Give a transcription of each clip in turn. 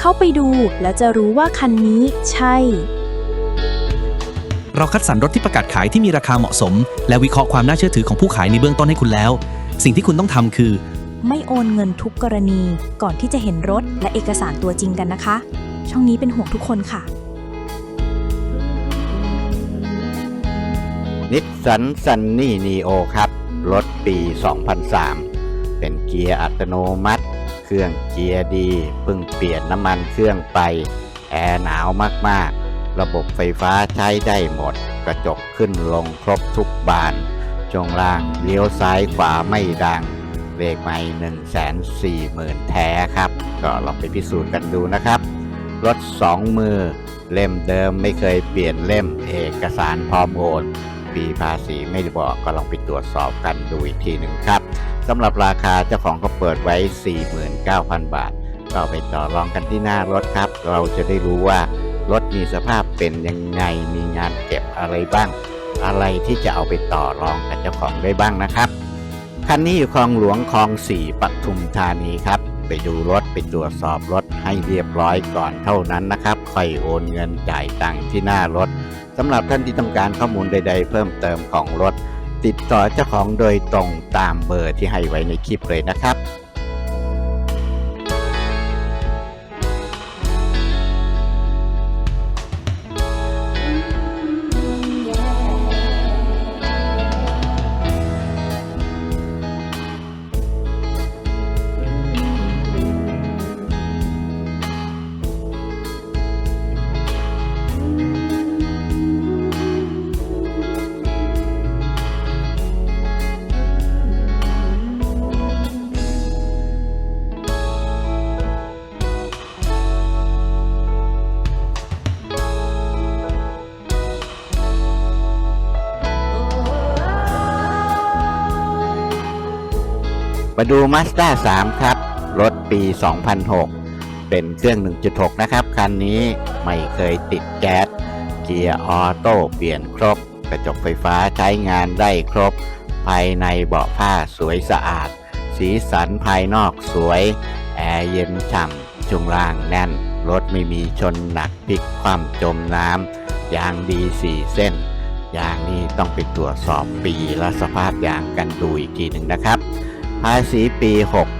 เข้าไปดู แล้วจะรู้ว่าคันนี้ใช่ เราคัดสรรรถที่ประกาศขายที่มีราคาเหมาะสม และวิเคราะห์ความน่าเชื่อถือของผู้ขายในเบื้องต้นให้คุณแล้ว สิ่งที่คุณต้องทำคือ ไม่โอนเงินทุกกรณี ก่อนที่จะเห็นรถและเอกสารตัวจริงกันนะคะ ช่องนี้เป็นห่วงทุกคนค่ะ นิสสันซันนี่นีโอครับ รถปี 2003 เป็นเกียร์อัตโนมัติเค รื่องเกียร์ดีเพิ่งเปลี่ยนน้ำมันเครื่องไป แอร์หนาวมากๆ ระบบไฟฟ้าใช้ได้หมด กระจกขึ้นลงครบทุกบานช่วงล่างเลี้ยวซ้ายขวาไม่ดังเบรกไม่1 4 0 0 0 0 แท้ครับ ก็ลองไปพิสูจน์กันดูนะครับ รถ 2 มือ เล่มเดิมไม่เคยเปลี่ยนเล่มเอกสารพร้อมโอนปีภาษีไม่ได้บอกก็ลองไปตรวจสอบกันดูอีกทีหนึ่งครับ สำหรับราคาเจ้าของเขาเปิดไว้ 49,000 บาท ก็ไปต่อรองกันที่หน้ารถครับ เราจะได้รู้ว่ารถมีสภาพเป็นยังไงมีงานเก็บอะไรบ้าง อะไรที่จะเอาไปต่อรองกับเจ้าของได้บ้างนะครับคันนี้อยู่คลองหลวงคลองสี่ปทุมธานีครับ ไปดูรถไปตรวจสอบรถให้เรียบร้อยก่อนเท่านั้นนะครับค่อยโอนเงินจ่ายตังค์ที่หน้ารถสำหรับท่านที่ต้องการข้อมูลใด ๆ เพิ่มเติมของรถ ติดต่อเจ้าของโดยตรงตามเบอร์ที่ให้ไว้ในคลิปเลยนะครับ ดู Mazda 3 ครับ รถปี 2006 เป็นเครื่อง 1.6 นะครับ คันนี้ไม่เคยติดแก๊ส เกียร์ออโต้เปลี่ยนครบ กระจกไฟฟ้าใช้งานได้ครบ ภายในเบาะผ้าสวยสะอาด สีสันภายนอกสวย แอร์เย็นฉ่ำช่วงล่างแน่น รถไม่มีชนหนักพลิกคว่ำจมน้ำยางดี4เส้นยางนี่ต้องไปตรวจสอบปีและสภาพยางกันดูอีกทีหนึ่งนะครับ ภาษีปี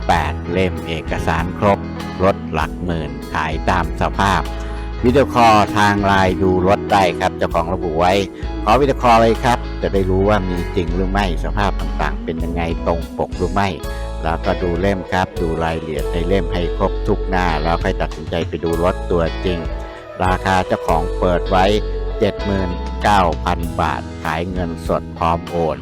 68 เล่มเอกสารครบ รถหลักหมื่น ขายตามสภาพ วิดีโอคอลทางไลน์ดูรถได้ครับ เจ้าของระบุไว้ ขอวิดีโอคอลเลยครับ จะได้รู้ว่ามีจริงหรือไม่ สภาพต่างๆ เป็นยังไงตรงปกหรือไม่ แล้วก็ดูเล่มครับ ดูรายละเอียดในเล่มให้ครบทุกหน้า แล้วค่อยตัดสินใจไปดูรถตัวจริง ราคาเจ้าของเปิดไว้ 79,000 บาท ขายเงินสดพร้อมโอน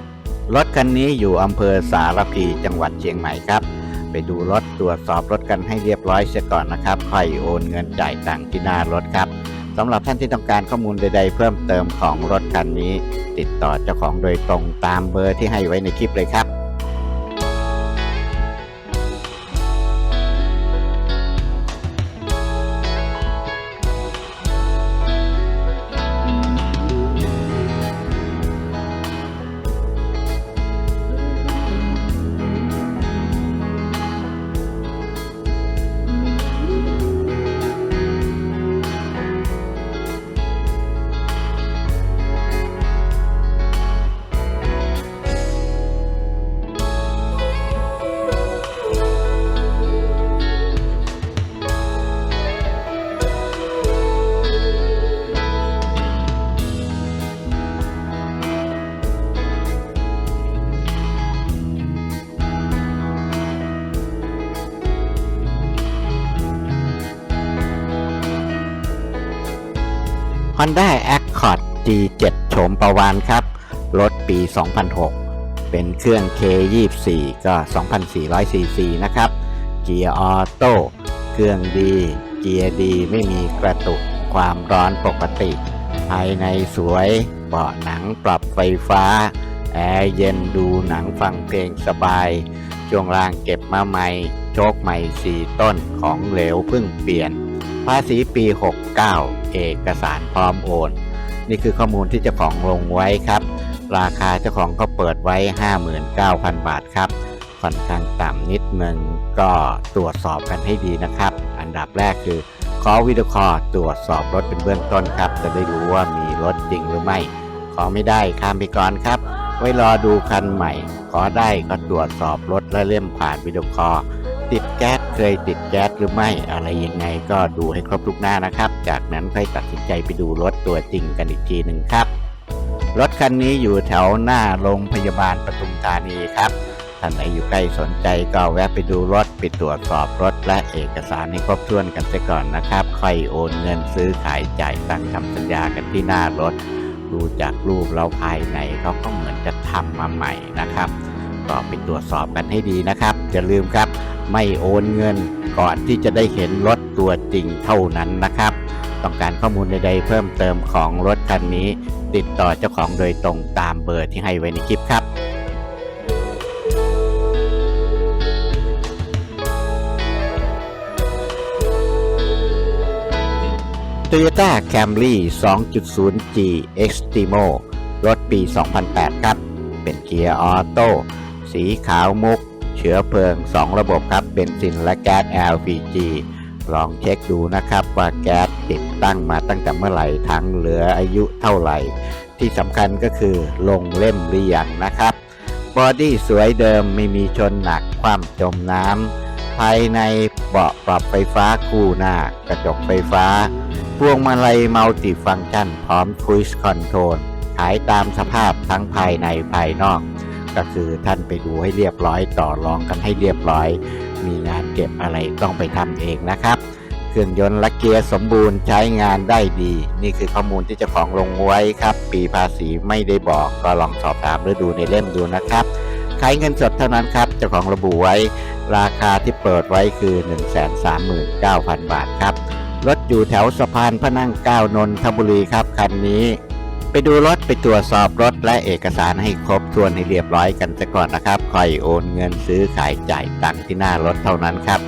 รถคันนี้อยู่อำเภอสารพีจังหวัดเชียงใหม่ครับ ไปดูรถตรวจสอบรถกันให้เรียบร้อยเสียก่อนนะครับค่อยโอนเงินจ่ายตังค์ที่หน้ารถครับสำหรับท่านที่ต้องการข้อมูลใด ๆ เพิ่มเติมของรถคันนี้ ติดต่อเจ้าของโดยตรงตามเบอร์ที่ให้ไว้ในคลิปเลยครับ Honda Accord G7 โฉมประวานครับ รถปี 2006 เป็นเครื่อง K24 ก็ 2,400ซีซีนะครับ เกียร์ออโต้ เครื่องดี เกียร์ดีไม่มีกระตุก ความร้อนปกติ ภายในสวย เบาะหนังปรับไฟฟ้า แอร์เย็นดูหนังฟังเพลงสบาย ช่วงล่างเก็บมาใหม่ โชคใหม่ 4 ต้นของเหลวเพิ่งเปลี่ยน ภาษีปี 69 เอกสารพร้อมโอน นี่คือข้อมูลที่เจ้าของลงไว้ครับ ราคาเจ้าของก็เปิดไว้ 59,000 บาทครับค่อนข้างต่ำนิดนึงก็ตรวจสอบกันให้ดีนะครับ อันดับแรกคือขอวิดีโอคอลตรวจสอบรถเป็นเบื้องต้นครับ จะได้รู้ว่ามีรถจริงหรือไม่ ขอไม่ได้ข้ามไปก่อนครับ ไว้รอดูคันใหม่ ขอได้ก็ตรวจสอบรถและเล่มผ่านวิดีโอคอล ติดแก๊สเคยติดแก๊สหรือไม่อะไรยังไงก็ดูให้ครบทุกหน้านะครับ จากนั้นค่อยตัดสินใจไปดูรถตัวจริงกันอีกทีหนึ่งครับ รถคันนี้อยู่แถวหน้าโรงพยาบาลปทุมธานีครับท่านไหนอยู่ใกล้สนใจก็แวะไปดูรถไปตรวจสอบรถและเอกสารให้ครบถ้วนกันเสียก่อนนะครับ ค่อยโอนเงินซื้อขายจ่ายตามคำสัญญากันที่หน้ารถ ดูจากรูปเราภายในเขาก็เหมือนจะทำมาใหม่นะครับ ก็ไปตรวจสอบกันให้ดีนะครับ อย่าลืมครับ ไม่โอนเงินก่อนที่จะได้เห็นรถตัวจริงเท่านั้นนะครับ ต้องการข้อมูลใดๆเพิ่มเติมของรถคันนี้ ติดต่อเจ้าของโดยตรงตามเบอร์ที่ให้ไว้ในคลิปครับ Toyota Camry 2.0G Extremo รถปี 2008 ครับ เป็นเกียร์ออโต้ สีขาวมุก เชื้อเพลิง 2 ระบบครับเบนซินและแก๊ส LPG ลองเช็คดูนะครับว่าแก๊สติดตั้งมาตั้งแต่เมื่อไหร่ทั้งเหลืออายุเท่าไหร่ ที่สำคัญก็คือลงเล่มหรือยังนะครับบอดี้สวยเดิมไม่มีชนหนักความจมน้ำภายในเบาะปรับไฟฟ้าคู่หน้ากระจกไฟฟ้า พวงมาลัยมัลติฟังก์ชันพร้อมคุยส์คอนโทรลขายตามสภาพทั้งภายในภายนอก ก็คือท่านไปดูให้เรียบร้อยต่อรองกันให้เรียบร้อย มีงานเก็บอะไรต้องไปทำเองนะครับ เครื่องยนต์และเกียร์สมบูรณ์ใช้งานได้ดี นี่คือข้อมูลที่เจ้าของลงไว้ครับ ปีภาษีไม่ได้บอกก็ลองสอบถามหรือดูในเล่มดูนะครับขายเงินสดเท่านั้นครับเจ้าของระบุไว้ ราคาที่เปิดไว้คือ 139,000 บาทครับรถอยู่แถวสะพานพระนั่งเก้านนทบุรีครับคันนี้ ไปดูรถไปตรวจสอบรถและเอกสารให้ครบถ้วนให้เรียบร้อยกันซะก่อนนะครับค่อยโอนเงินซื้อขายจ่ายตังค์ที่หน้ารถเท่านั้นครับ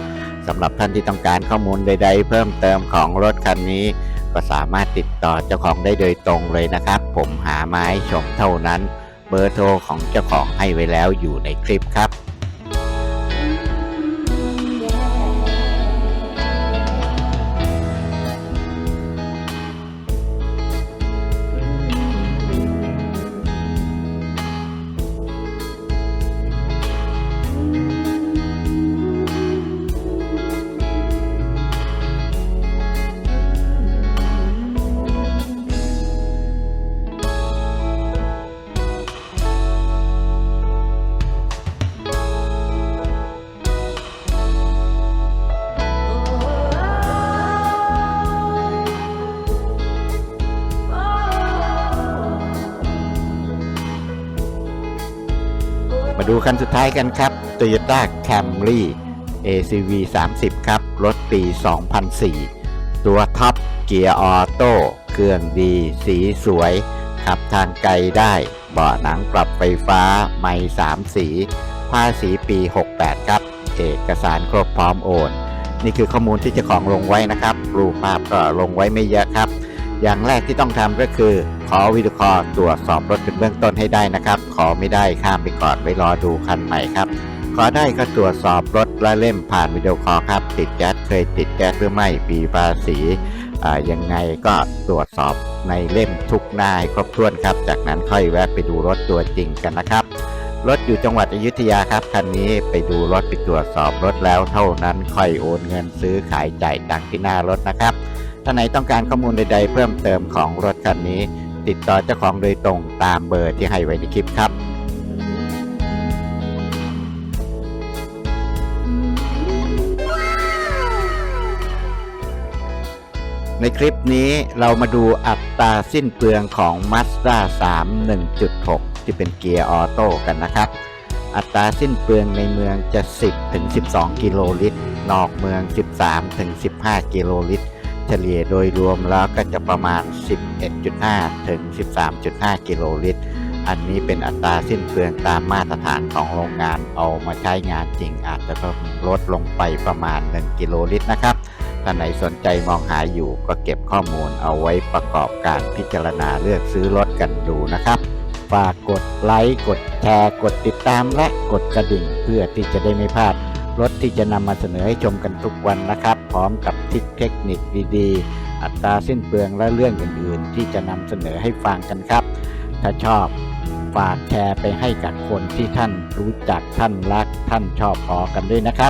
สำหรับท่านที่ต้องการข้อมูลใด ๆ เพิ่มเติมของรถคันนี้ ก็สามารถติดต่อเจ้าของได้โดยตรงเลยนะครับ ผมหาไม้ชมเท่านั้น เบอร์โทรของเจ้าของให้ไว้แล้วอยู่ในคลิปครับ มาดูคันสุดท้ายกันครับ Toyota Camry ACV 30 ครับ รถปี 2004 ตัวท็อปเกียร์ออโต้เครื่องดีสีสวย ขับทางไกลได้ เบาะหนังปรับไฟฟ้าไม่3 สีภาษีปี 68 ครับ เอกสารครบพร้อมโอน นี่คือข้อมูลที่จ้าของลงไว้นะครับ รูปภาพก็ลงไว้ไม่เยอะครับ อย่างแรกที่ต้องทำก็คือ ขอวิดีโอคอลตรวจสอบรถเป็นเบื้องต้นให้ได้นะครับ ขอไม่ได้ข้ามไปก่อนไว้รอดูคันใหม่ครับ ขอได้ก็ตรวจสอบรถและเล่มผ่านวิดีโอคอลครับ ติดแก๊สเคยติดแก๊สหรือไม่ปีภาษียังไงก็ตรวจสอบในเล่มทุกหน้าครบถ้วนครับ จากนั้นค่อยแวะไปดูรถตัวจริงกันนะครับรถอยู่จังหวัดอยุธยาครับคันนี้ไปดูรถไปตรวจสอบรถแล้วเท่านั้นค่อยโอนเงินซื้อขายจ่ายตังที่หน้ารถนะครับ ท่านไหนต้องการข้อมูลใดๆ เพิ่มเติมของรถคันนี้ ติดต่อเจ้าของโดยตรงตามเบอร์ที่ให้ไว้ในคลิปครับในคลิปนี้เรามาดูอัตราสิ้นเปลืองของ Mazda 3 1.6 ที่เป็นเกียร์ออโต้กันนะครับ อัตราสิ้นเปลืองในเมืองจะ 10ถึง12 กิโลลิตร นอกเมือง 13ถึง15 กิโลลิตร เฉลี่ยโดยรวมแล้วก็จะประมาณ 11.5 ถึง 13.5 กิโลลิตร อันนี้เป็นอัตราสิ้นเปลืองตามมาตรฐานของโรงงานเอามาใช้งานจริงอาจจะต้องลดลงไปประมาณ 1 กิโลลิตรนะครับท่าไหนสนใจมองหาอยู่ก็เก็บข้อมูลเอาไว้ประกอบการพิจารณาเลือกซื้อรถกันดูนะครับฝากกดไลค์ กดแชร์ กดติดตามและกดกระดิ่งเพื่อที่จะได้ไม่พลาด รถที่จะนำมาเสนอให้ชมกันทุกวันนะครับ พร้อมกับทิศเทคนิคดีๆ อัตราสิ้นเปลืองและเรื่องอื่นๆ ที่จะนำเสนอให้ฟังกันครับ ถ้าชอบฝากแชร์ไปให้กับคนที่ท่านรู้จักท่านรักท่านชอบพอกันด้วยนะครับ